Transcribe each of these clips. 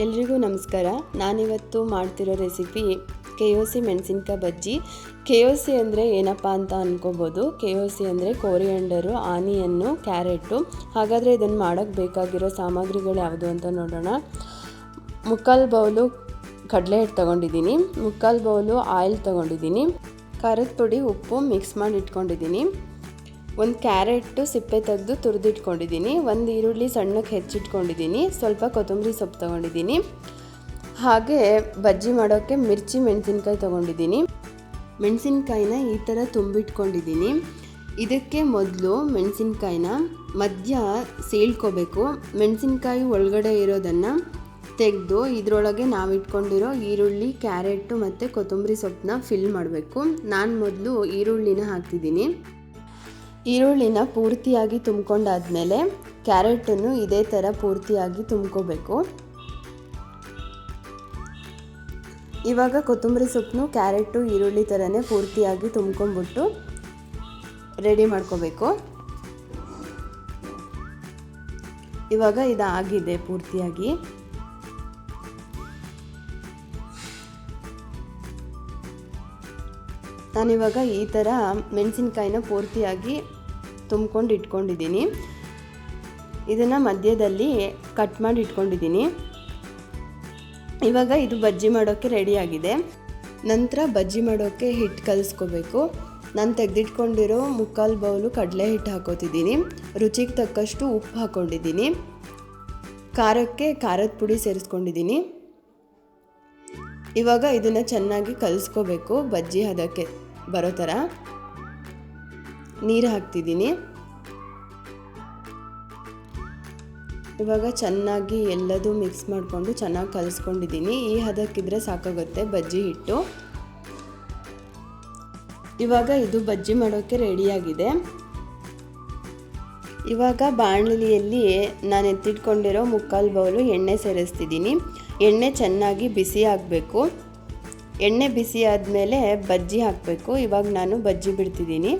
ಎಲ್ರಿಗೂ ನಮಸ್ಕಾರ. ನಾನಿವತ್ತು ಮಾಡ್ತಿರೋ ರೆಸಿಪಿ ಕೆ ಒ ಸಿ ಮೆಣಸಿನ್ಕಾಯಿ ಬಜ್ಜಿ. ಕೆ ಒ ಸಿ ಅಂದರೆ ಏನಪ್ಪ ಅಂತ ಅನ್ಕೋಬೋದು. ಕೆ ಒ ಸಿ ಅಂದರೆ ಕೋರಿಯಂಡರು, ಆನಿಯನ್ನು, ಕ್ಯಾರೆಟು. ಹಾಗಾದರೆ ಇದನ್ನು ಮಾಡೋಕ್ಕೆ ಬೇಕಾಗಿರೋ ಸಾಮಗ್ರಿಗಳು ಯಾವುದು ಅಂತ ನೋಡೋಣ. ಮುಕ್ಕಾಲು ಬೌಲು ಕಡಲೆ ಹಿಟ್ಟು ತೊಗೊಂಡಿದ್ದೀನಿ. ಮುಕ್ಕಾಲು ಬೌಲು ಆಯಿಲ್ ತೊಗೊಂಡಿದ್ದೀನಿ. ಖಾರದ ಪುಡಿ, ಉಪ್ಪು ಮಿಕ್ಸ್ ಮಾಡಿ ಇಟ್ಕೊಂಡಿದ್ದೀನಿ. ಒಂದು ಕ್ಯಾರೆಟು ಸಿಪ್ಪೆ ತೆಗೆದು ತುರಿದಿಟ್ಕೊಂಡಿದ್ದೀನಿ. ಒಂದು ಈರುಳ್ಳಿ ಸಣ್ಣಕ್ಕೆ ಹೆಚ್ಚಿಟ್ಕೊಂಡಿದ್ದೀನಿ. ಸ್ವಲ್ಪ ಕೊತ್ತಂಬರಿ ಸೊಪ್ಪು ತೊಗೊಂಡಿದ್ದೀನಿ. ಹಾಗೆ ಬಜ್ಜಿ ಮಾಡೋಕ್ಕೆ ಮಿರ್ಚಿ, ಮೆಣಸಿನ್ಕಾಯಿ ತೊಗೊಂಡಿದ್ದೀನಿ. ಮೆಣಸಿನ್ಕಾಯಿನ ಈ ಥರ ತುಂಬಿಟ್ಕೊಂಡಿದ್ದೀನಿ. ಇದಕ್ಕೆ ಮೊದಲು ಮೆಣಸಿನ್ಕಾಯಿನ ಮಧ್ಯ ಸೀಳ್ಕೋಬೇಕು. ಮೆಣಸಿನ್ಕಾಯಿ ಒಳಗಡೆ ಇರೋದನ್ನು ತೆಗೆದು ಇದರೊಳಗೆ ನಾವು ಇಟ್ಕೊಂಡಿರೋ ಈರುಳ್ಳಿ, ಕ್ಯಾರೆಟು ಮತ್ತು ಕೊತ್ತಂಬರಿ ಸೊಪ್ಪನ್ನ ಫಿಲ್ ಮಾಡಬೇಕು. ನಾನು ಮೊದಲು ಈರುಳ್ಳಿನ ಹಾಕ್ತಿದ್ದೀನಿ. ಈರುಳ್ಳಿನ ಪೂರ್ತಿಯಾಗಿ ತುಂಬ್ಕೊಂಡಾದ್ಮೇಲೆ ಕ್ಯಾರೆಟನ್ನು ಇದೇ ಥರ ಪೂರ್ತಿಯಾಗಿ ತುಂಬ್ಕೋಬೇಕು. ಇವಾಗ ಕೊತ್ತಂಬರಿ ಸೊಪ್ಪನ್ನು ಕ್ಯಾರೆಟು ಈರುಳ್ಳಿ ಥರನೇ ಪೂರ್ತಿಯಾಗಿ ತುಂಬ್ಕೊಂಡ್ಬಿಟ್ಟು ರೆಡಿ ಮಾಡ್ಕೋಬೇಕು. ಇವಾಗ ಇದಾಗಿದೆ ಪೂರ್ತಿಯಾಗಿ. ನಾನಿವಾಗ ಈ ಥರ ಮೆಣಸಿನ್ಕಾಯಿನ ಪೂರ್ತಿಯಾಗಿ ತುಂಬ್ಕೊಂಡು ಇಟ್ಕೊಂಡಿದ್ದೀನಿ. ಇದನ್ನು ಮಧ್ಯದಲ್ಲಿ ಕಟ್ ಮಾಡಿ ಇಟ್ಕೊಂಡಿದ್ದೀನಿ. ಇವಾಗ ಇದು ಬಜ್ಜಿ ಮಾಡೋಕ್ಕೆ ರೆಡಿಯಾಗಿದೆ ನಂತರ ಬಜ್ಜಿ ಮಾಡೋಕ್ಕೆ ಹಿಟ್ಟು ಕಲಿಸ್ಕೋಬೇಕು. ನಾನು ತೆಗೆದಿಟ್ಕೊಂಡಿರೋ ಮುಕ್ಕಾಲು ಬೌಲು ಕಡಲೆ ಹಿಟ್ಟು ಹಾಕೋತಿದ್ದೀನಿ. ರುಚಿಗೆ ತಕ್ಕಷ್ಟು ಉಪ್ಪು ಹಾಕ್ಕೊಂಡಿದ್ದೀನಿ ಖಾರಕ್ಕೆ ಖಾರದ ಪುಡಿ ಸೇರಿಸ್ಕೊಂಡಿದ್ದೀನಿ. ಇವಾಗ ಇದನ್ನು ಚೆನ್ನಾಗಿ ಕಲಿಸ್ಕೋಬೇಕು. ಬಜ್ಜಿ ಹದಕ್ಕೆ ಬರೋ ಥರ ನೀರು ಹಾಕ್ತಿದ್ದೀನಿ. ಇವಾಗ ಚೆನ್ನಾಗಿ ಎಲ್ಲದೂ ಮಿಕ್ಸ್ ಮಾಡಿಕೊಂಡು ಚೆನ್ನಾಗಿ ಕಲಿಸ್ಕೊಂಡಿದ್ದೀನಿ. ಈ ಹದಕ್ಕಿದ್ರೆ ಸಾಕಾಗುತ್ತೆ ಬಜ್ಜಿ ಹಿಟ್ಟು. ಇವಾಗ ಇದು ಬಜ್ಜಿ ಮಾಡೋಕ್ಕೆ ರೆಡಿಯಾಗಿದೆ ಇವಾಗ ಬಾಣಲಿಯಲ್ಲಿ ನಾನು ಎತ್ತಿಟ್ಕೊಂಡಿರೋ ಮುಕ್ಕಾಲು ಬೌಲು ಎಣ್ಣೆ ಸೇರಿಸ್ತಿದ್ದೀನಿ. ಎಣ್ಣೆ ಚೆನ್ನಾಗಿ ಬಿಸಿ ಆಗಬೇಕು. ಎಣ್ಣೆ ಬಿಸಿ ಆದಮೇಲೆ ಬಜ್ಜಿ ಹಾಕಬೇಕು. ಇವಾಗ ನಾನು ಬಜ್ಜಿ ಬಿಡ್ತಿದ್ದೀನಿ.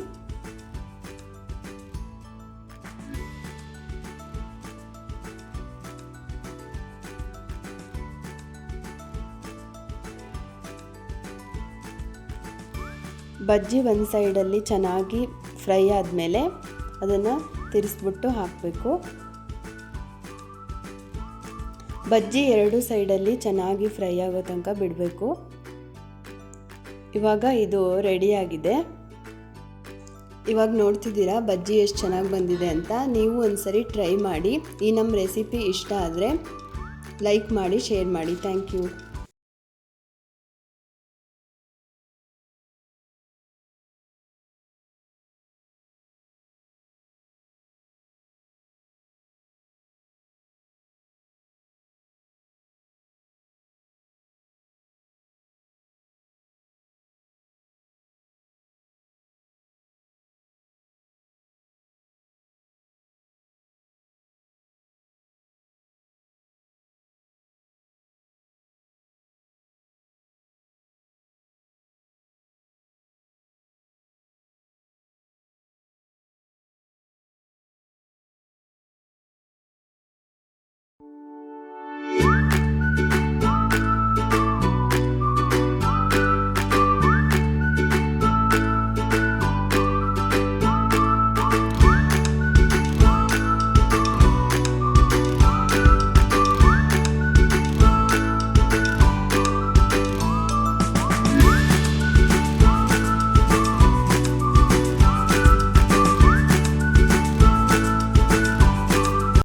ಬಜ್ಜಿ ಒಂದು ಸೈಡಲ್ಲಿ ಚೆನ್ನಾಗಿ ಫ್ರೈ ಆದಮೇಲೆ ಅದನ್ನು ತಿರ್ಸ್ಬಿಟ್ಟು ಹಾಕಬೇಕು. ಬಜ್ಜಿ ಎರಡು ಸೈಡಲ್ಲಿ ಚೆನ್ನಾಗಿ ಫ್ರೈ ಆಗೋ ತನಕ ಬಿಡಬೇಕು. ಇವಾಗ ಇದು ರೆಡಿಯಾಗಿದೆ ಇವಾಗ ನೋಡ್ತಿದ್ದೀರಾ ಬಜ್ಜಿ ಎಷ್ಟು ಚೆನ್ನಾಗಿ ಬಂದಿದೆ ಅಂತ. ನೀವು ಒಂದ್ಸರಿ ಟ್ರೈ ಮಾಡಿ. ಈ ನಮ್ಮ ರೆಸಿಪಿ ಇಷ್ಟ ಆದರೆ ಲೈಕ್ ಮಾಡಿ ಶೇರ್ ಮಾಡಿ. Thank you